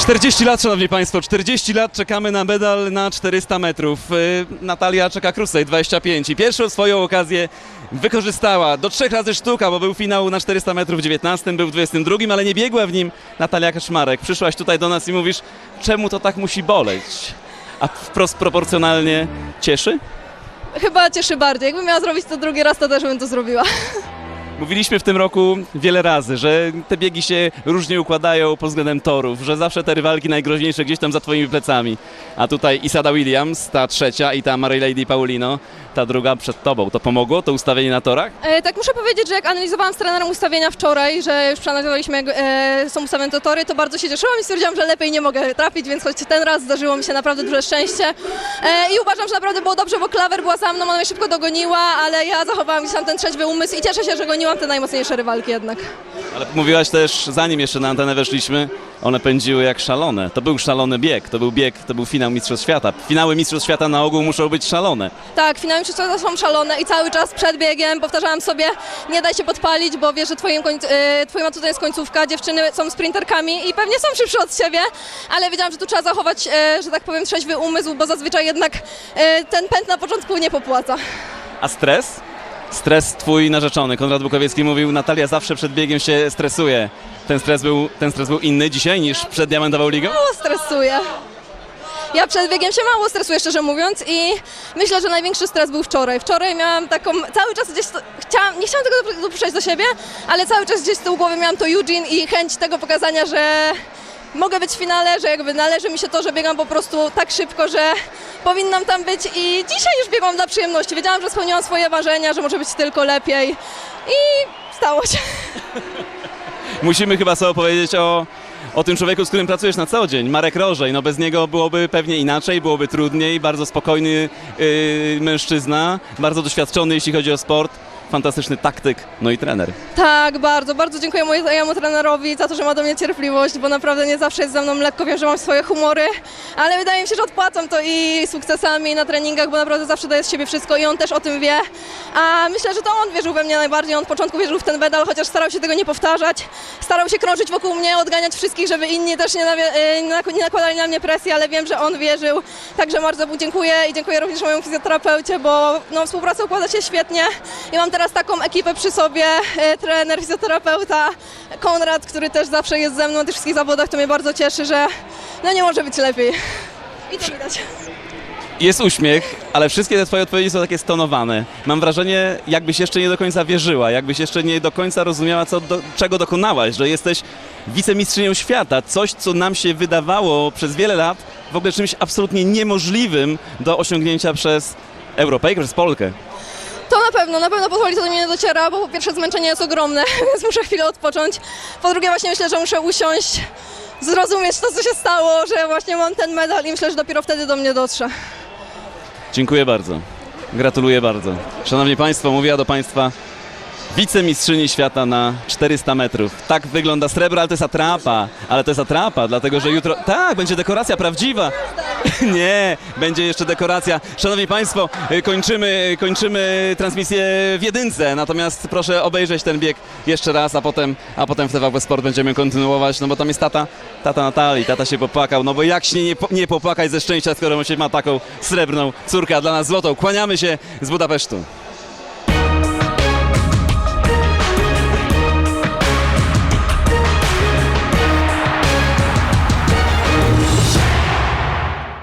40 lat, szanowni państwo, 40 lat czekamy na medal na 400 metrów. Y, Natalia czeka krócej, 25 i pierwszą swoją okazję wykorzystała. Do trzech razy sztuka, bo był finał na 400 metrów w 19, był w 22, ale nie biegła w nim Natalia Kaszmarek. Przyszłaś tutaj do nas i mówisz, czemu to tak musi boleć? A wprost proporcjonalnie cieszy? Chyba cieszy bardziej. Jakbym miała zrobić to drugi raz, to też bym to zrobiła. Mówiliśmy w tym roku wiele razy, że te biegi się różnie układają pod względem torów, że zawsze te rywalki najgroźniejsze gdzieś tam za twoimi plecami. A tutaj Isada Williams, ta trzecia i ta Mary Lady Paulino, ta druga przed tobą. To pomogło, to ustawienie na torach? E, tak muszę powiedzieć, że jak analizowałam z trenerem ustawienia wczoraj, że już przeanalizowaliśmy jak e, są ustawione te tory, to bardzo się cieszyłam i stwierdziłam, że lepiej nie mogę trafić, więc choć ten raz zdarzyło mi się naprawdę duże szczęście. E, I uważam, że naprawdę było dobrze, bo Klawer była za mną, ona mnie szybko dogoniła, ale ja zachowałam gdzieś tam ten trzeźwy umysł i cieszę się, że goniłam te najmocniejsze rywalki jednak. Ale mówiłaś też, zanim jeszcze na antenę weszliśmy, one pędziły jak szalone. To był szalony bieg, to był bieg, to był finał Mistrzostw Świata. Finały Mistrzostw Świata na ogół muszą być szalone. Tak, finały wszystko są szalone i cały czas przed biegiem powtarzałam sobie, nie daj się podpalić, bo wiesz, że twoim, końc- e, twoim atutem jest końcówka, dziewczyny są sprinterkami i pewnie są szybsze od siebie, ale wiedziałam, że tu trzeba zachować, e, że tak powiem, trzeźwy umysł, bo zazwyczaj jednak e, ten pęd na początku nie popłaca. A stres? Stres twój narzeczony. Konrad Bukowiecki mówił, Natalia zawsze przed biegiem się stresuje. Ten stres był, ten stres był inny dzisiaj niż przed Diamentową Ligą? Mało stresuję. Ja przed biegiem się mało stresuję, szczerze mówiąc i myślę, że największy stres był wczoraj. Wczoraj miałam taką, cały czas gdzieś, chciałam, nie chciałam tego dop- dopuszczać do siebie, ale cały czas gdzieś z tyłu głowy miałam to Eugene i chęć tego pokazania, że mogę być w finale, że jakby należy mi się to, że biegam po prostu tak szybko, że powinnam tam być i dzisiaj już biegłam dla przyjemności. Wiedziałam, że spełniłam swoje marzenia, że może być tylko lepiej i stało się. Musimy chyba sobie opowiedzieć o, o tym człowieku, z którym pracujesz na co dzień, Marek Rożej. No bez niego byłoby pewnie inaczej, byłoby trudniej, bardzo spokojny yy, mężczyzna, bardzo doświadczony jeśli chodzi o sport, fantastyczny taktyk, no i trener. Tak, bardzo, bardzo dziękuję mojemu trenerowi za to, że ma do mnie cierpliwość, bo naprawdę nie zawsze jest ze mną lekko, wiem, że mam swoje humory, ale wydaje mi się, że odpłacam to i sukcesami na treningach, bo naprawdę zawsze daję z siebie wszystko i on też o tym wie. A myślę, że to on wierzył we mnie najbardziej, on od początku wierzył w ten medal, chociaż starał się tego nie powtarzać, starał się krążyć wokół mnie, odganiać wszystkich, żeby inni też nie, nak- nie nakładali na mnie presji, ale wiem, że on wierzył, także bardzo mu dziękuję i dziękuję również mojemu fizjoterapeucie, bo no, współpraca układa się świetnie i mam teraz taką ekipę przy sobie, e, trener, fizjoterapeuta, Konrad, który też zawsze jest ze mną na tych wszystkich zawodach, to mnie bardzo cieszy, że no nie może być lepiej. I to widać. Jest uśmiech, ale wszystkie te twoje odpowiedzi są takie stonowane. Mam wrażenie, jakbyś jeszcze nie do końca wierzyła, jakbyś jeszcze nie do końca rozumiała, co do, czego dokonałaś, że jesteś wicemistrzynią świata. Coś, co nam się wydawało przez wiele lat w ogóle czymś absolutnie niemożliwym do osiągnięcia przez Europejkę, przez Polkę. To na pewno, na pewno powoli to do mnie nie dociera, bo po pierwsze zmęczenie jest ogromne, więc muszę chwilę odpocząć. Po drugie właśnie myślę, że muszę usiąść, zrozumieć to, co się stało, że właśnie mam ten medal i myślę, że dopiero wtedy do mnie dotrze. Dziękuję bardzo. Gratuluję bardzo. Szanowni Państwo, mówiła do Państwa wicemistrzyni świata na 400 metrów. Tak wygląda srebro, ale to jest atrapa. Ale to jest atrapa, dlatego że jutro... Tak, będzie dekoracja prawdziwa. Nie, będzie jeszcze dekoracja. Szanowni Państwo, y, kończymy, kończymy transmisję w jedynce, natomiast proszę obejrzeć ten bieg jeszcze raz, a potem, a potem w TVP Sport będziemy kontynuować, no bo tam jest tata, tata Natalii, tata się popłakał, no bo jak się nie, nie popłakać ze szczęścia, skoro się ma taką srebrną córkę, a dla nas złotą. Kłaniamy się z Budapesztu.